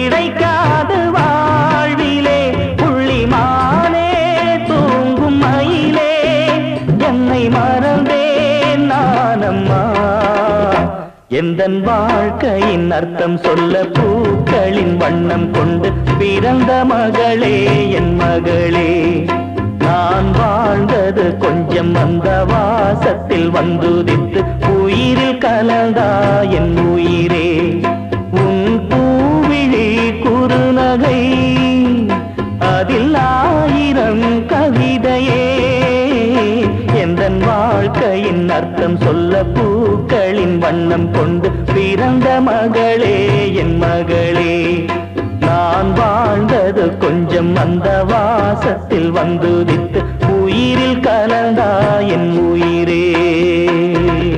கிடைக்காது வாழ்விலே. புள்ளிமானே தூங்கும் மயிலே. என்னை மறந்தேன் நானம்மா. எந்த வாழ்க்கையின் அர்த்தம் சொல்ல பூக்களின் வண்ணம் கொண்டு பிறந்த மகளே என் மகளே. நான் வாழ்ந்தது கொஞ்சம் அந்த வாசத்தில் வந்துதித்து உயிரில் கலந்தா என் உயிரே. குறுநகை அதில் ஆயிரம் கவிதையே. எந்தன் வாழ்க்கையின் அர்த்தம் சொல்ல பூக்களின் வண்ணம் கொண்டு பிறந்த மகளே என் மகளே. நான் வாழ்ந்தது கொஞ்சம் அந்த வாசத்தில் வந்துதித்து உயிரில் கலந்தா என் உயிர்